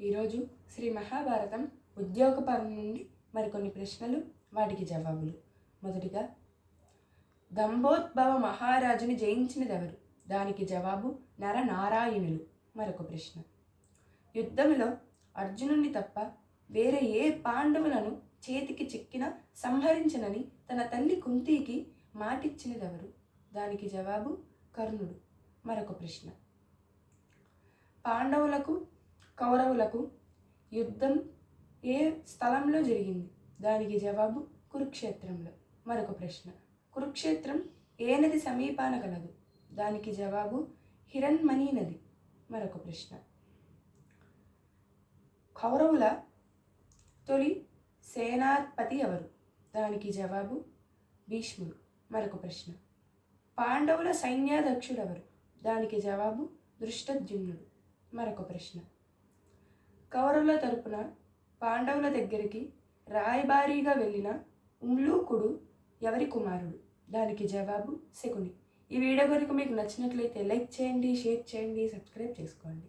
ఈరోజు శ్రీ మహాభారతం ఉద్యోగపరం నుండి మరికొన్ని ప్రశ్నలు వాటికి జవాబులు. మొదటిగా గంభోద్భవ మహారాజుని జయించినదెవరు? దానికి జవాబు నరనారాయణులు. మరొక ప్రశ్న యుద్ధంలో అర్జునుని తప్ప వేరే ఏ పాండవులను చేతికి చిక్కిన సంహరించనని తన తల్లి కుంతికి మాటిచ్చినదెవరు? దానికి జవాబు కర్ణుడు. మరొక ప్రశ్న పాండవులకు కౌరవులకు యుద్ధం ఏ స్థలంలో జరిగింది? దానికి జవాబు కురుక్షేత్రంలో. మరొక ప్రశ్న. కురుక్షేత్రం ఏ నది సమీపాన కలదు? దానికి జవాబు హిరణ్మణి నది. మరొక ప్రశ్న. కౌరవుల తొలి సేనాధిపతి ఎవరు? దానికి జవాబు భీష్ముడు. మరొక ప్రశ్న. పాండవుల సైన్యాధ్యక్షుడు ఎవరు? దానికి జవాబు దృష్టద్యుమ్నుడు మరొక ప్రశ్న. కౌరవుల తరపున పాండవుల దగ్గరికి రాయబారీగా వెళ్ళిన ఉమ్లూకుడు ఎవరి కుమారుడు? దానికి జవాబు శకుని. ఈ వీడియో కనుక మీకు నచ్చినట్లయితే లైక్ చేయండి షేర్ చేయండి సబ్స్క్రైబ్ చేసుకోండి.